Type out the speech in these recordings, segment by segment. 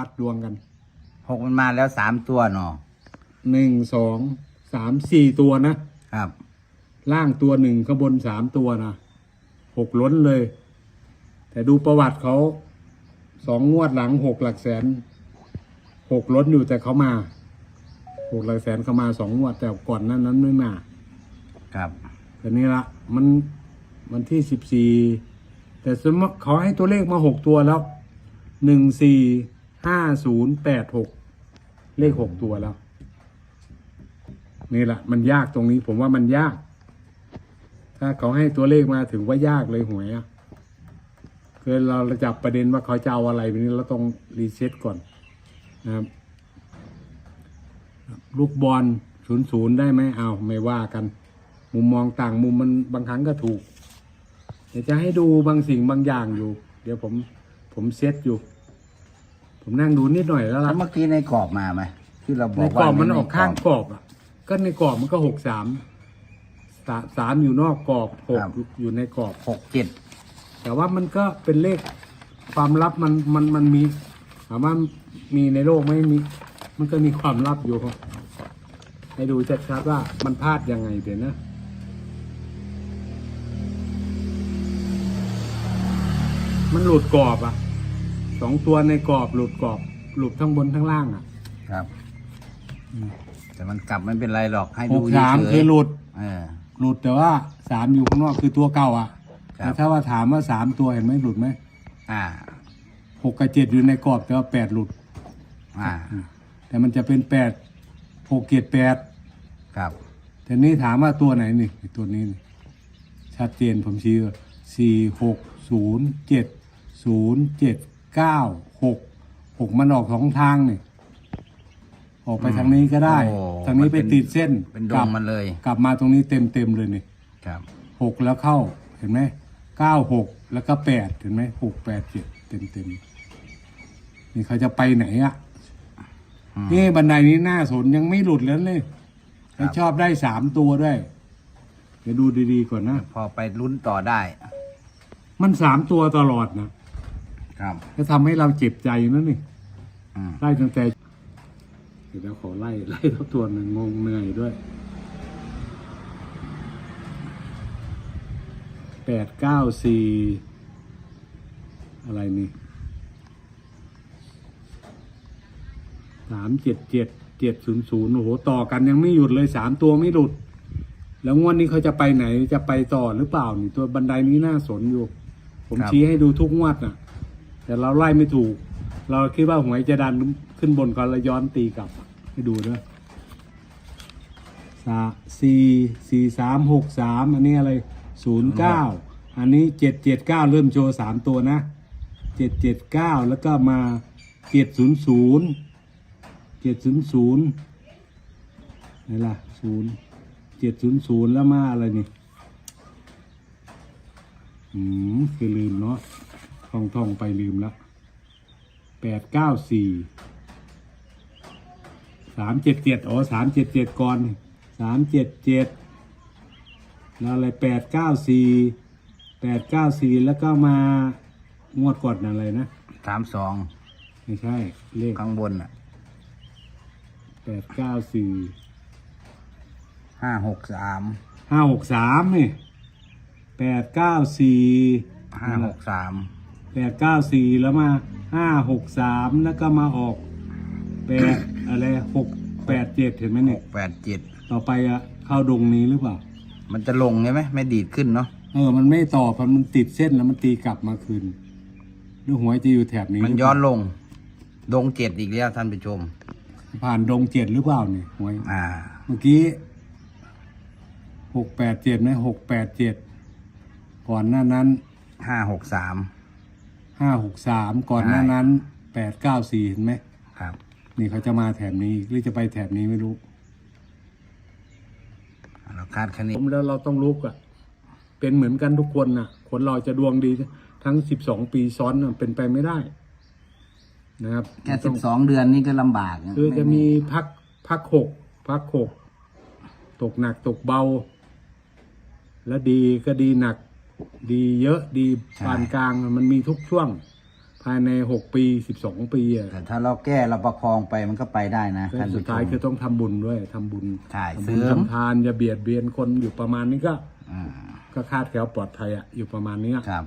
วัดดวงกันหกมันมาแล้วสามตัวเนาะหนึ่งสองสามสี่ตัวนะ ครับ ล่างตัวหนึ่งข้างบนสามตัวนะหกล้นเลย แต่ดูประวัติเขาสองงวดหลังหกหลักแสนหกล้นอยู่แต่เขามาหกหลักแสนเขามาสองงวดแต่ก่อนนั้นนั้นไม่มาครับแต่นี่ละมันมันที่สิบสี่แต่สมมติเขาให้ตัวเลขมาหกตัวแล้วหนึ่งสี่ ห้าศูนย์แปดหกเลขหกตัวแล้ว นี่แหละมันยากตรงนี้ ผมว่ามันยาก ถ้าเขาให้ตัวเลขมาถึงว่ายากเลยหวยอะคือเราจับประเด็นว่าเขาจะเอาอะไรไปนี้เราต้องรีเซ็ตก่อนนะครับ ลูกบอลศูนย์ศูนย์ได้ไหมเอาไม่ว่ากัน มุมมองต่างมุมมันบางครั้งก็ถูกเดี๋ยวจะให้ดูบางสิ่งบางอย่างอยู่ เดี๋ยวผมผมเซ็ตอยู่ ผมนั่งดูนิดหน่อยแล้วแล้ล่ะวเมื่อกี้ในกรอบมาไหมที่เราบในอกกรว่าอบมันใออกข้างกรอบอะ ก็ในกรอบมันก็หกสามสาสามอยู่นอกกรอบหกอยู่ในกรอบ หกเจ็ดแต่ว่ามันก็เป็นเลขความลับมันมันมันมีถามว่ามีในโลกไหมมี มันก็มีความลับอยู่ครับให้ดูชัดๆว่ามันพลาดยังไงเดี๋ยวนะ มันหลุดกรอบอะ สองตัวในกรอบหลุดกรอบหลุดทั้งบนทั้งล่างอะครับ แต่มันกลับไม่เป็นไรหรอกให้หดูกเฉสามยคือหลุด ๆเออ หลุดแต่ว่าสามอยู่ข้างนอกคือตัวเก่าอะครับ แต่ถ้าว่าถามว่าสามตัวเห็นไหมหลุดไหมอ่า หกกับเจ็ดอยู่ในกรอบแต่ว่าแปดหลุด อ่า แต่มันจะเป็นแปดหกเจ็ดแปดครับ แต่นี่ถามว่าตัวไหนนี่ตัวนี้นี่ชัดเจนผมชี้สี่หกศูนย์เจ็ดศูนย์เจ็ด เก้าหกหกมันออกสองทางนี่ออกไปทางนี้ก็ได้ โอ้ทางนี้ไปติดเส้นเป็นดกลังบมันเลย กลับมาตรงนี้เต็มเต็มๆเลยนี่ครับ หกแล้วเข้าเห็นไหมเก้าหกแล้วก็แปดเห็นไหมหกแปดเจ็ดเต็มเต็มๆนี่เขาจะไปไหนอะอืม นี่บันไดนี้หน้าสนยังไม่หลุดแล้วเลยครับแล้วชอบได้สามตัวด้วยเดี๋ยวดูดีๆก่อนนะ พอไปลุ้นต่อได้ มันสามตัวตลอดนะ ครับจะทำให้เราเจ็บใจนะนี่อืมไล่ตั้งแต่เดี๋ยวเราขอไล่ไล่ทั้งตัวหนึ่งงงเหนื่อยด้วยแปดเก้าสี่อะไรนี่สามเจ็ดเจ็ดเจ็ดศูนย์ศูนย์โอ้โหต่อกันยังไม่หยุดเลยสามตัวไม่หลุด แล้วงวดนี้เขาจะไปไหนจะไปต่อหรือเปล่านี่ตัวบันไดนี้น่าสนอยู่ ผมชี้ให้ดูทุกงวดน่ะ แต่เราไล่ไม่ถูก เราคิดว่าหวยจะดันขึ้นบนก่อนแล้วย้อนตีกลับ ให้ดูด้วยสาสี่สี่สามหกสามอันนี้อะไรศูนย์เก้าอันนี้เจ็ดเจ็ดเก้าเริ่มโชว์สามตัวนะเจ็ดเจ็ดเก้าแล้วก็มาเจ็ดศูนย์ศูนย์เจ็ดศูนย์ศูนย์นี่ล่ะศูนย์เจ็ดศูนย์ศูนย์แล้วมาอะไรนี่ อืมคือลืมเนาะ ท่องท่องไปลืมแล้วแปดเก้าสี่สามเจ็ดเจ็ดอ๋อสามเจ็ดเจ็ดก่อนสามเจ็ดเจ็ดแล้วอะไรแปดเก้าสี่แปดเก้าสี่แล้วก็มางวดก่อนอะไรนะสามสองไม่ใช่ เลขข้างบนอะแปดเก้าสี่ห้าหกสามห้าหกสามนี่แปดเก้าสี่ห้าหกสาม แปดเก้าสี่แล้วมาห้าหกสามแล้วก็มาออกแปดอะไรหกแปดเจ็ดเห็นไหมหเนี่ยกแปดเจ็ดต่อไปอะเข้าดงนี้หรือเปล่า มันจะลงใช่ไหมไม่ดีดขึ้นเนาะเออ มันไม่ต่อพันมันติดเส้นแล้วมันตีกลับมาคืนหรือหวยจะอยู่แถบนี้มันย้อนลง ดงเจ็ดอีกแล้วท่านผู้ชม ผ่านดงเจ็ดหรือเปล่าเนี่ยหวย อ่า เมื่อกี้หกแปดเจ็ดไหมหกแปดเจ็ดก่อนหน้านั้นห้าหกสาม ห้าหกสามก่อนหน้านั้นแปดเก้าสี่เห็นไหมครับ นี่เขาจะมาแถบนี้หรือจะไปแถบนี้ไม่รู้เราคาดคะเนผมแล้วเราต้องลุกอะ เป็นเหมือนกันทุกคนนะคนเราจะดวงดีทั้งสิบสองปีซ้อนน่ะเป็นไปไม่ได้ นะครับแค่สิบสองเดือนนี่ก็ลำบากนะคือจะมีพักพักหกพักหกตกหนักตกเบา แล้วดีก็ดีหนัก ดีเยอะดีปานกลางมันมีทุกช่วง ภายในหกปีสิบสองปีอะแต่ถ้าเราแก้เราประคองไปมันก็ไปได้นะและท่านสุผู้ดชท้ายมคือต้องทำบุญด้วยทำบุญใช่ทำเสริบุญมทำทานอย่าเบียดเบียนคนอยู่ประมาณนี้ก็อ่าก็คาดแคล้วปลอดภัยอะอยู่ประมาณเนี้ยครับ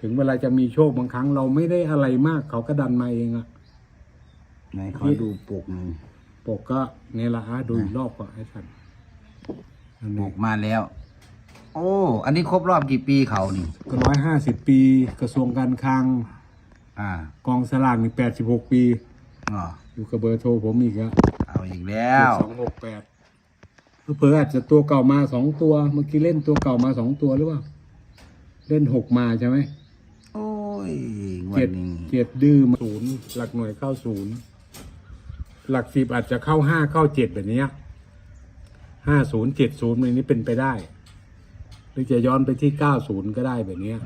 ถึงเวลาจะมีโชคบางครั้งเราไม่ได้อะไรมากเขาก็ดันมาเองอะไหนขอดูปกหนึ่งปกก็เนี่ยละอะดูอีกรอบก่อนให้ทันอันปนี้กมาแล้ว โอ้ อันนี้ครบรอบกี่ปีเขานี่ ก็ร้อยห้าสิบปี กระทรวงการคลังอ่ากองสลากนี่แปดสิบหกปีอ๋ออยู่กับเบอร์โทรผมอีกอะเอาอีกแล้วสองหกแปดเผื่อๆอาจจะตัวเก่ามาสองตัว เมื่อกี้เล่นตัวเก่ามาสองตัวหรือเปล่า เล่นหกมาใช่ไหมโอ้ยงวเจ็ดดนี้เจ็ดดื้อมาศูนย์หลักหน่วยเข้าศูนย์หลักสิบอาจจะเข้าห้าเข้าเจ็ดแบบเนี้ยห้าศูนย์เจ็ดศูนย์ในนี้เป็นไปได้ห รือจะย้อนไปที่เก้าศูนย์ก็ได้แบบเนี้ย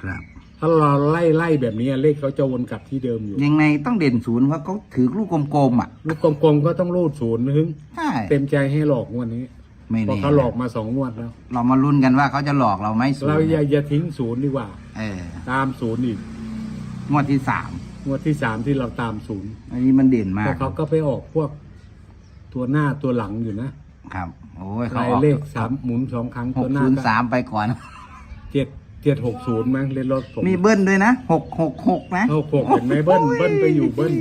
ครับ ถ้าเราไล่ไล่แบบนี้เลขเขาจะวนกลับที่เดิมอยู่ ยังไงต้องเด่นศูนย์เพราะเขาถือลูกกลมๆอะ ลูกกลมๆก็ต้องรูดศูนย์นึงใช่เต็มใจให้หลอกงวดนี้ไม่เพราะแน่เขาหลอกมาสองงวดแล้ว เรามาลุ้นกันว่าเขาจะหลอกเราไหมศูนเราย์อย่าอย่าทิ้งศูนย์ดีกว่า เออตามศูนย์อีกงวดที่สามงวดที่สามที่เราตามศูนย์อันนี้มันเด่นมาเพกราะเขาก็ไปออกพวกตัวหน้าตัวหลังอยู่นะ ครับ โอ้ยเขาลายออกเลขสามหมุนสองครั้งหตักวหน้าศูนย์ก็สามไปก่อน เจ็ดเจ็ดหกศูนย์มั้งเล่นรถผม มีเบิ้ลด้วยนะหกหกหกนะหกหกเห็นไหมเบิ้ลเบิ้ลไปอยู่เบิ้ล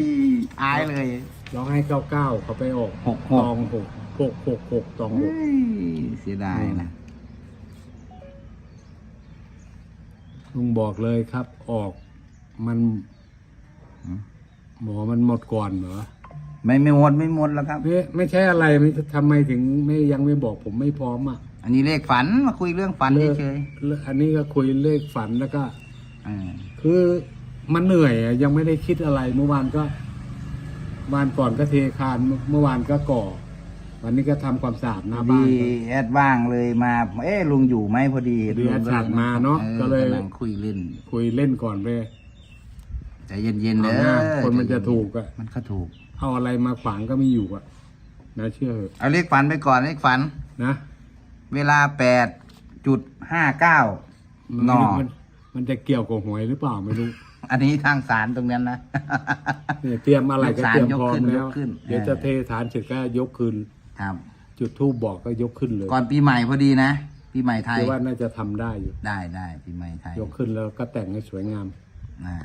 อายเลย ร้องให้เก้าเก้าเขาไปออกหกหกตองหกหกหกหกตองหกเฮ้ยเสียดายนะ ลุงบอกเลยครับ ออกมัน หมอมันหมดก่อนเหรอ ไม่ไม่หมดไม่หมดแล้วครับ ไม่ไม่ใช่อะไรไม่ทำไมถึงไม่ยังไม่บอกผมไม่พร้อมอะอันนี้เลขฝันมาคุยเรื่องฝันเลิกเฉยเลิกอันนี้ก็คุยเลขฝันแล้วก็ ๆอ่าคือมันเหนื่อยอะยังไม่ได้คิดอะไรเมื่อวานก็วานก่อนก็เทคานเมื่อเมื่อวานก็ก่อ วันนี้ก็ทำความสะอาดหน้าดีบ้านก็แอดว่างเลยมา เอ๊ะลุงอยู่ไหมพอดีดีแอดลุงจัดมาเนอะออก็เลย กำลังคุยเล่น คุยเล่นก่อนไป ใจเย็นๆเด้เอาหน้าอคนมันจะถูกอะมันก็ถูก เอาอะไรมาขวางก็ไม่อยู่อะ นะเชื่อเถอะเอาเลขฝันไปก่อนเลขฝันนะ เวลาแปดจุดห้าเก้ามันนอมันมันจะเกี่ยวกับหวยหรือเปล่าไม่รู้ อันนี้ทางสารตรงนั้นนะเนี่ยเตรียมอะไรก็เตรียมพร้อมยกขึ้นแล้วยกขึ้นเดี๋ยวจะเทฐานเสร็จก็ยกขึ้นครับ จุดทูบบอกก็ยกขึ้นเลย ก่อนปีใหม่พอดีนะปีใหม่ไทยคือว่าน่าจะทำได้อยู่ ได้ได้ปีใหม่ไทย ยกขึ้นแล้วก็แต่งให้สวยงามอ่า